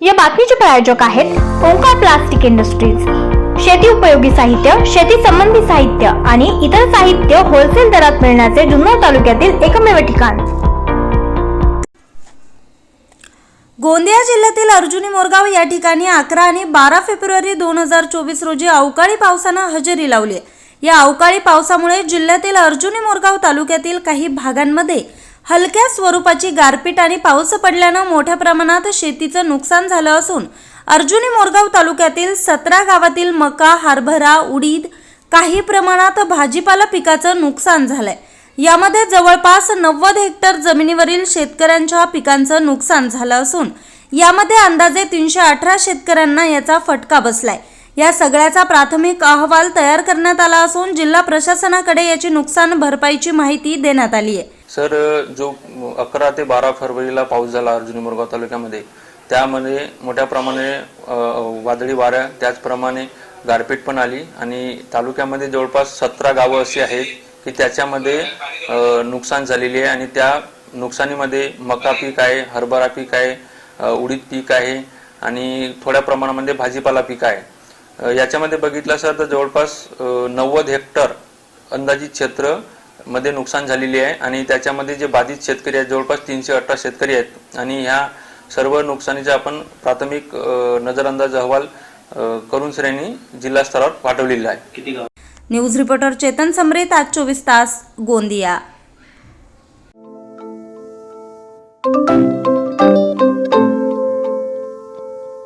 या बातमीचे प्रायोजक आहेत ओंकार प्लास्टिक इंडस्ट्रीज. शेती उपयोगी साहित्य शेती संबंधी साहित्य आणि इतर साहित्य होलसेल दरात मिळण्याचे जुन्नर तालुक्यातील एकमेव ठिकाण. गोंदिया जिल्ह्यातील अर्जुनी मोरगाव या ठिकाणी अकरा आणि बारा फेब्रुवारी दोन हजार चोवीस रोजी अवकाळी पावसानं हजेरी लावली. या अवकाळी पावसामुळे जिल्ह्यातील अर्जुनी मोरगाव तालुक्यातील काही भागांमध्ये हलक्या स्वरूपाची गारपीट आणि पाऊस पडल्यानं मोठ्या प्रमाणात शेतीचं नुकसान झालं असून अर्जुनी मोरगाव तालुक्यातील सतरा गावातील मका हरभरा उडीद काही प्रमाणात भाजीपाला पिकाचं नुकसान झालंय. यामध्ये जवळपास नव्वद हेक्टर जमिनीवरील शेतकऱ्यांच्या पिकांचं नुकसान झालं असून यामध्ये अंदाजे तीनशे अठरा शेतकऱ्यांना याचा फटका बसलाय. या सगळ्याचा प्राथमिक अहवाल तयार करण्यात आला असून जिल्हा प्रशासनाकडे याची नुकसान भरपाईची माहिती देण्यात आली आहे. सर जो अकरा ते बारा फरवरीला पाऊस झाला अर्जुनी मोरगाव तालुक्यामध्ये त्यामध्ये मोठ्या प्रमाणे वादळी वाऱ्या त्याचप्रमाणे गारपीट पण आली आणि तालुक्यामध्ये जवळपास सतरा गावं अशी आहेत की त्याच्यामध्ये नुकसान झालेली आहे आणि त्या नुकसानीमध्ये मका पीक आहे हरभरा पीक आहे उडीद पीक आहे आणि थोड्या प्रमाणामध्ये भाजीपाला पीक आहे. याच्यामध्ये बघितलं सर तर जवळपास नव्वद हेक्टर अंदाजित क्षेत्रमध्ये नुकसान झालेली आहे आणि त्याच्यामध्ये जे बाधित शेतकरी आहेत जवळपास तीनशे अठरा शेतकरी आहेत आणि ह्या सर्व नुकसानीचा आपण प्राथमिक नजरअंदाज अहवाल करून श्रेणी जिल्हा स्तरावर पाठवलेला आहे. न्यूज रिपोर्टर चेतन समरेत आज चोवीस तास गोंदिया.